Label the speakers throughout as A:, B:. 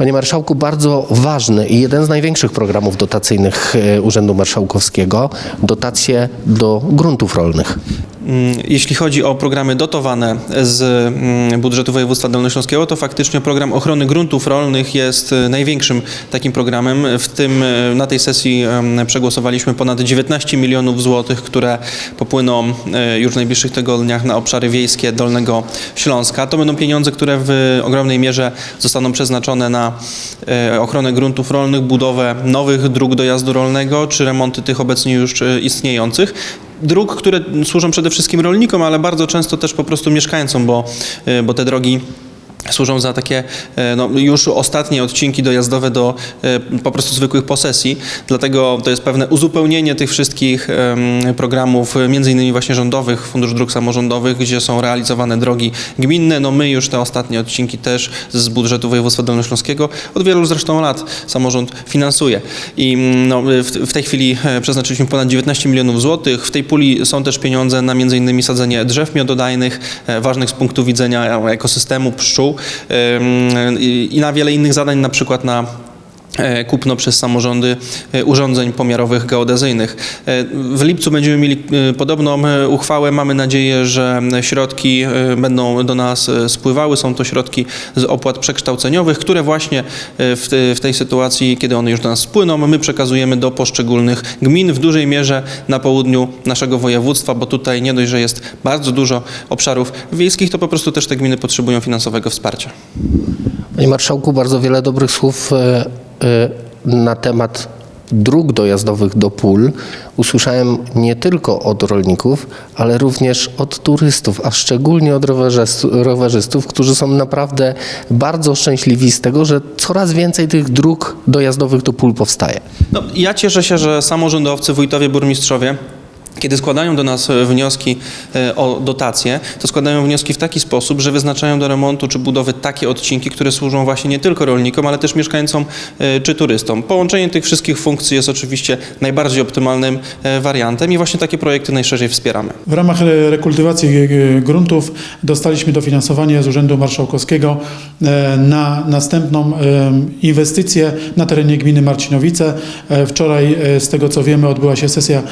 A: Panie Marszałku, bardzo ważny i jeden z największych programów dotacyjnych e, Urzędu Marszałkowskiego dotacje do gruntów rolnych.
B: Mm, Jeśli chodzi o programy dotowane z mm, budżetu województwa dolnośląskiego, to faktycznie program ochrony gruntów rolnych jest e, największym takim programem. W tym e, na tej sesji em, przegłosowaliśmy ponad 19 milionów złotych, które popłyną już w najbliższych tygodniach na obszary wiejskie Dolnego Śląska. To będą pieniądze, które w ogromnej mierze zostaną przeznaczone na ochronę gruntów rolnych, budowę nowych dróg dojazdu rolnego czy remonty tych obecnie już istniejących dróg, które służą przede wszystkim rolnikom, ale bardzo często też po prostu mieszkańcom, bo, y, bo te drogi służą za takie e, no, już ostatnie odcinki dojazdowe do e, po prostu zwykłych posesji. Dlatego to jest pewne uzupełnienie tych wszystkich programów, między innymi właśnie rządowych, Fundusz Dróg Samorządowych, gdzie są realizowane drogi gminne. No my już te ostatnie odcinki też z budżetu województwa dolnośląskiego od wielu zresztą lat samorząd finansuje. I mm, no, w, tej chwili e, przeznaczyliśmy ponad 19 milionów złotych. W tej puli są też pieniądze na między innymi sadzenie drzew miododajnych, ważnych z punktu widzenia ekosystemu pszczół i na wiele innych zadań, na przykład na kupno przez samorządy e, urządzeń pomiarowych geodezyjnych. E, W lipcu będziemy mieli e, podobną e, uchwałę. Mamy nadzieję, że środki e, będą do nas e, spływały. Są to środki z opłat przekształceniowych, które właśnie e, w, te, w tej sytuacji, kiedy one już do nas spłyną, my przekazujemy do poszczególnych gmin w dużej mierze na południu naszego województwa, bo tutaj nie dość, że jest bardzo dużo obszarów wiejskich, to po prostu też te gminy potrzebują finansowego wsparcia.
A: Panie Marszałku, bardzo wiele dobrych słów e, e, na temat dróg dojazdowych do pól usłyszałem nie tylko od rolników, ale również od turystów, a szczególnie od rowerzystów, rowerzystów, którzy są naprawdę bardzo szczęśliwi z tego, że coraz więcej tych dróg dojazdowych do pól powstaje.
B: No, ja cieszę się, że samorządowcy, wójtowie, burmistrzowie kiedy składają do nas e, wnioski e, o dotacje, to składają wnioski w taki sposób, że wyznaczają do remontu czy budowy takie odcinki, które służą właśnie nie tylko rolnikom, ale też mieszkańcom e, czy turystom. Połączenie tych wszystkich funkcji jest oczywiście najbardziej optymalnym wariantem i właśnie takie projekty najszerzej wspieramy.
C: W ramach re- rekultywacji gruntów dostaliśmy dofinansowanie z Urzędu Marszałkowskiego na następną inwestycję na terenie gminy Marcinowice. Wczoraj, z tego co wiemy, odbyła się sesja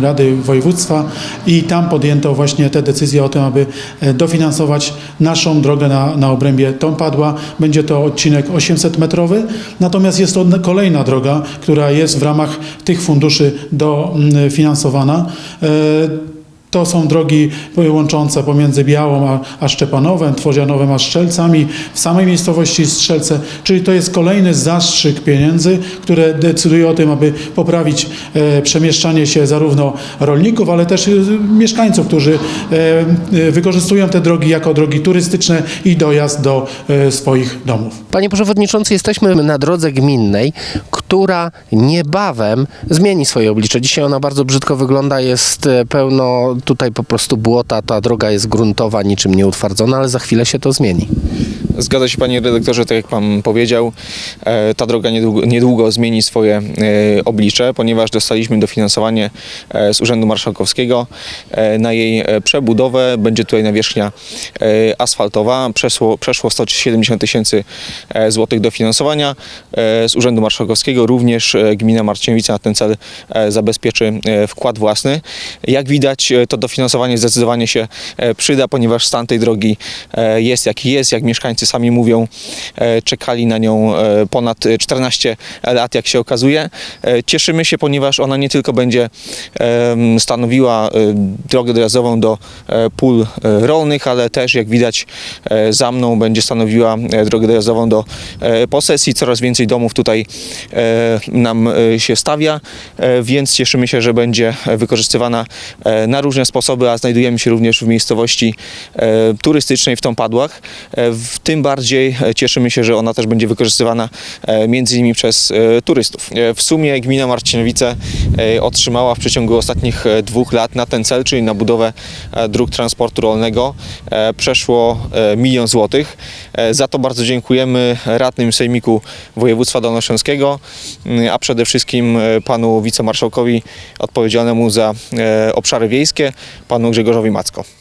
C: Rady Województwa i tam podjęto właśnie te decyzje o tym, aby e, dofinansować naszą drogę na, na obrębie Tompadła. Będzie to odcinek 800-metrowy, natomiast jest to kolejna droga, która jest w ramach tych funduszy dofinansowana. To są drogi łączące pomiędzy Białą a, Szczepanowem, Tworzianowem a Strzelcami, w samej miejscowości Strzelce, czyli to jest kolejny zastrzyk pieniędzy, które decyduje o tym, aby poprawić e, przemieszczanie się zarówno rolników, ale też e, mieszkańców, którzy e, wykorzystują te drogi jako drogi turystyczne i dojazd do swoich domów.
A: Panie Przewodniczący, jesteśmy na drodze gminnej, która niebawem zmieni swoje oblicze. Dzisiaj ona bardzo brzydko wygląda, jest pełno tutaj po prostu błota, ta droga jest gruntowa, niczym nieutwardzona, ale za chwilę się to zmieni.
D: Zgadza się panie redaktorze, tak jak pan powiedział, e, ta droga niedługo, niedługo zmieni swoje e, oblicze, ponieważ dostaliśmy dofinansowanie e, z Urzędu Marszałkowskiego na jej przebudowę. Będzie tutaj nawierzchnia asfaltowa. Przeszło, przeszło 170 tysięcy złotych dofinansowania z Urzędu Marszałkowskiego. Również gmina Marcinowice na ten cel zabezpieczy wkład własny. Jak widać, to dofinansowanie zdecydowanie się przyda, ponieważ stan tej drogi jest jaki jest, jak mieszkańcy sami mówią, e, czekali na nią e, ponad 14 lat, jak się okazuje. E, Cieszymy się, ponieważ ona nie tylko będzie stanowiła drogę dojazdową do pól rolnych, ale też, jak widać za mną, będzie stanowiła drogę dojazdową do posesji. Coraz więcej domów tutaj nam się stawia, więc cieszymy się, że będzie wykorzystywana na różne sposoby, a znajdujemy się również w miejscowości turystycznej w Tompadłach. E, W tym bardziej e, cieszymy się, że ona też będzie wykorzystywana e, między innymi przez e, turystów. W sumie gmina Marcinowice otrzymała w przeciągu ostatnich dwóch lat na ten cel, czyli na budowę dróg transportu rolnego przeszło milion złotych. Za to bardzo dziękujemy radnym Sejmiku Województwa Dolnośląskiego, m, a przede wszystkim panu wicemarszałkowi odpowiedzialnemu za obszary wiejskie, panu Grzegorzowi Macko.